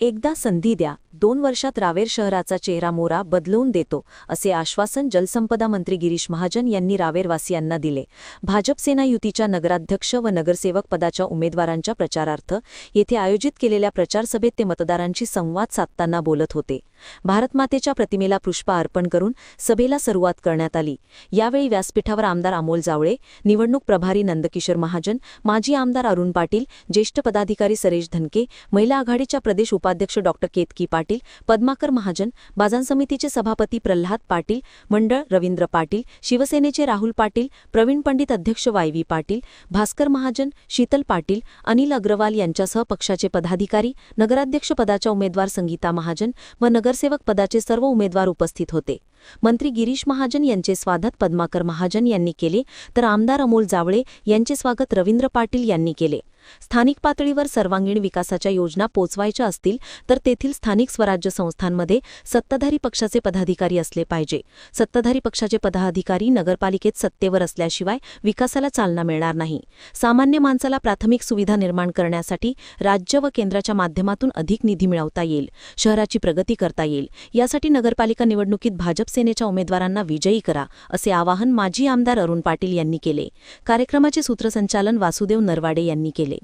एकदा संधी द्या. दोन वर्षात रावेर शहराचा चेहरा मोरा बदलवून देतो असे आश्वासन जलसंपदा मंत्री गिरीश महाजन यांनी रावेरवासियांना दिले. भाजप सेना युतीच्या नगराध्यक्ष व नगरसेवक पदाच्या उमेदवारांच्या प्रचारार्थ येथे आयोजित केलेल्या प्रचारसभेत ते मतदारांशी संवाद साधताना बोलत होते. भारतमातेच्या प्रतिमेला पुष्पा अर्पण करून सभेला सुरुवात करण्यात आली. यावेळी व्यासपीठावर आमदार अमोल जावळे निवडणूक प्रभारी नंदकिशोर महाजन माजी आमदार अरुण पाटील ज्येष्ठ पदाधिकारी सरेश धनके महिला आघाडीच्या प्रदेश उपाध्यक्ष डॉ केतकी पाटील पाटील पद्माकर महाजन बाजार समितीचे सभापती प्रल्हाद पाटील मंडळ रवींद्र पाटील शिवसेनेचे राहुल पाटील प्रवीण पंडित अध्यक्ष वाय व्ही पाटील भास्कर महाजन शीतल पाटील अनिल अग्रवाल यांच्यासह पक्षाचे पदाधिकारी नगराध्यक्ष पदाच्या उमेदवार संगीता महाजन व नगरसेवक पदाचे सर्व उमेदवार उपस्थित होते. मंत्री गिरीश महाजन यांचे स्वागत पद्माकर महाजन यांनी केले तर आमदार अमोल जावळे यांचे स्वागत रवींद्र पाटील यांनी केले. स्थानिक पातळीवर सर्वांगीण विकासाच्या योजना पोचवायच्या असतील तर तेथील स्थानिक स्वराज्य संस्थांमध्ये सत्ताधारी पक्षाचे पदाधिकारी असले पाहिजे. सत्ताधारी पक्षाचे पदाधिकारी नगरपालिकेत सत्तेवर असल्याशिवाय विकासाला चालना मिळणार नाही. सामान्य माणसाला प्राथमिक सुविधा निर्माण करण्यासाठी राज्य व केंद्राच्या माध्यमातून अधिक निधी मिळवता येईल शहराची प्रगती करता येईल. यासाठी नगरपालिका निवडणुकीत भाजप सेनेच्या उमेदवारांना विजयी करा असे आवाहन माजी आमदार अरुण पाटील यांनी केले. कार्यक्रमाचे सूत्रसंचालन वासुदेव नरवाडे यांनी केले.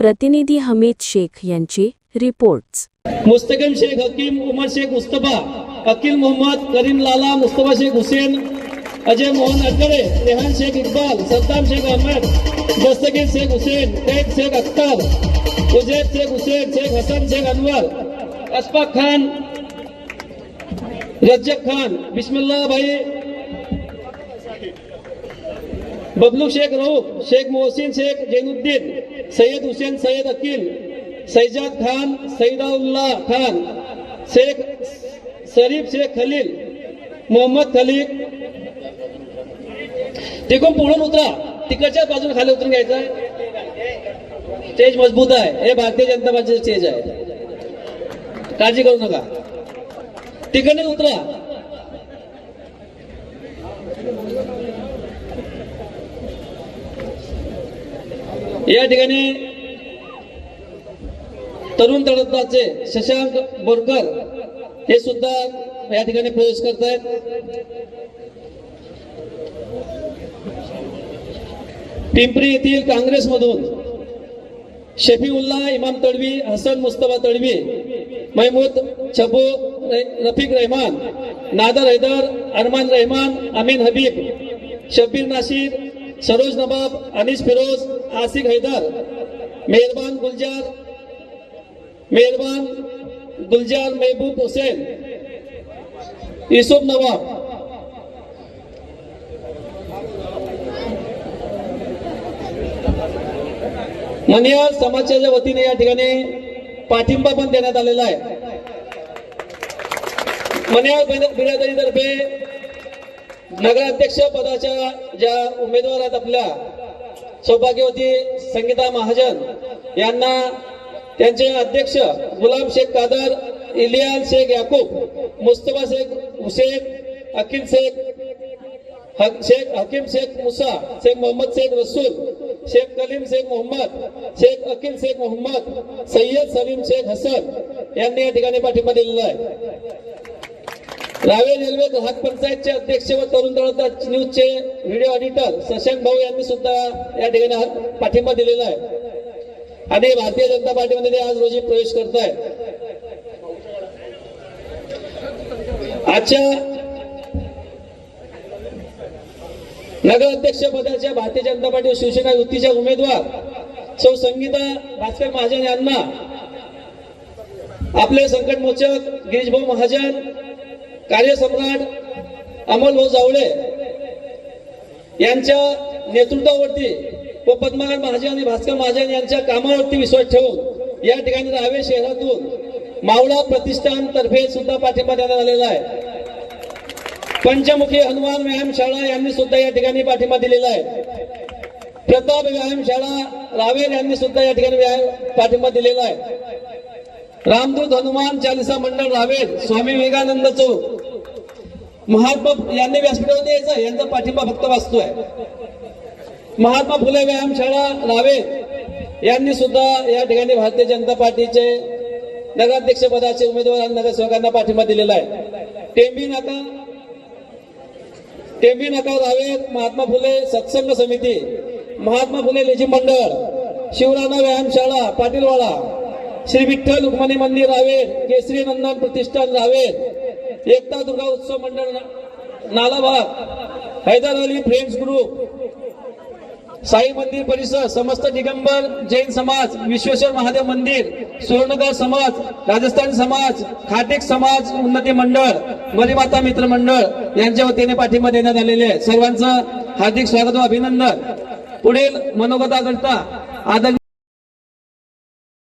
प्रतिनिधी हमीद शेख यांचे रिपोर्ट्स. मुस्तकिम शेख हकीम उमर शेख मुस्तफ़ा अकील मोहम्मद करीम लाला मुस्तफ़ा शेख हुसैन, अजय मोहन अडगडे रेहान शेख इकबाल, सद्दाम शेख अहमद दस्तगीर शेख हुसैन, कैद शेख अख्तर, उजैद शेख हुसैन, शेख हसन शेख अनवर अशफाक खान, रज्जक खान, बिस्मिल्लाह भाई, बबलू शेख रऊफ, शेख मोहसिन शेख जैनुद्दीन सैयद हुसैन सैयद अकील सैजाद खान सईदाउल्लाह खान शेख शरीफ शेख खलील मोहम्मद खलील. तिकडून पुढून उतरा. तिकडच्या बाजूला खाली उतरून घ्यायचं स्टेज मजबूत आहे. हे भारतीय जनता पार्टीचं स्टेज आहे. काळजी करू नका. तिकडे उतरा. या ठिकाणी तरुण तळतदाचे शशांक बोरकर हे सुद्धा या ठिकाणी प्रवेश करत आहेत पिंपरी येथील काँग्रेसमधून शफीउल्लाह इमाम तडवी हसन मुस्तफा तडवी महमूद छबू रफिक रहमान नादर हैदर अरमान रहमान अमीन हबीब शब्बीर नाशिर सरोज नवाब अनिस फिरोज आसिक हैदर मेहरबान गुलजार मेहरबान गुलजार महबूब हुसैन युसुफ नवाब। मनियार समाजाच्या वतीने या ठिकाणी पाठिंबा पण देण्यात आलेला आहे. मनियार बिरादरीतर्फे नगराध्यक्ष पदाच्या ज्या उमेदवार आहेत आपल्या सौभाग्यवती संगीता महाजन यांना त्यांचे अध्यक्ष गुलाम शेख कादर इलियाल शेख याकूब मुस्तफा शेख हुसेख अकील शेख शेख हकीम शेख मुसा शेख मोहम्मद शेख रसूल शेख कलीम शेख मोहम्मद शेख अकील शेख मोहम्मद सय्यद सलीम शेख हसन यांनी या ठिकाणी पाठिंबा दिलेला आहे. रावे रेल्वे ग्राहक पंचायतचे अध्यक्ष व तरुण दळतात न्यूजचे व्हिडिओ ऑडिटर शशांक भाऊ यांनी सुद्धा या ठिकाणी पाठिंबा दिलेला आहे. आणि भारतीय जनता पार्टीमध्ये ते आज रोजी प्रवेश करत आहेत आजच्या नगराध्यक्ष पदाच्या भारतीय जनता पार्टी व शिवसेना युतीच्या उमेदवार सौ संगीता भास्कर महाजन यांना आपले संकटमोचक गिरीशभाऊ महाजन कार्यसम्राट अमोलभाऊ जावळे यांच्या नेतृत्वावरती व पद्माकर महाजन आणि भास्कर महाजन यांच्या कामावरती विश्वास ठेवून या ठिकाणी रावे शहरातून मावळा प्रतिष्ठान तर्फे सुद्धा पाठिंबा देण्यात आलेला आहे. पंचमुखी हनुमान व्यायाम शाळा यांनी सुद्धा या ठिकाणी पाठिंबा दिलेला आहे. प्रताप व्यायामशाळा रावेर यांनी सुद्धा या ठिकाणी व्यायाम पाठिंबा दिलेला आहे. रामदूत हनुमान चालिसा मंडळ रावेर स्वामी विवेकानंद चौक महात्मा यांनी व्यासपीठामध्ये यायचं यांचा पाठिंबा फक्त वाचतोय. महात्मा फुले व्यायाम शाळा रावेर यांनी सुद्धा या ठिकाणी भारतीय जनता पार्टीचे नगराध्यक्ष पदाचे उमेदवार आणि नगरसेवकांना पाठिंबा दिलेला आहे. टेंबी नाका टेंबी नाका रावेर महात्मा फुले सत्संग समिती महात्मा फुले लेझी मंडळ शिवराणा व्यायामशाळा पाटीलवाडा श्री विठ्ठल रुक्मणी मंदिर रावेर केसरी नंदन प्रतिष्ठान रावेर एकता दुर्गा उत्सव मंडळ नालाबाग हैदर अली फ्रेंड्स ग्रुप साई मंदिर परिसर समस्त दिगंबर जैन समाज विश्वेश्वर महादेव मंदिर सुवर्णगाव समाज राजस्थान समाज खाटेक समाज उन्नती मंडळ मरीमाता मित्र मंडळ यांच्या वतीने पाठिंबा देण्यात आलेले आहे सर्वांचं हार्दिक स्वागत व अभिनंदन. पुढील मनोगताकरता आदरणीय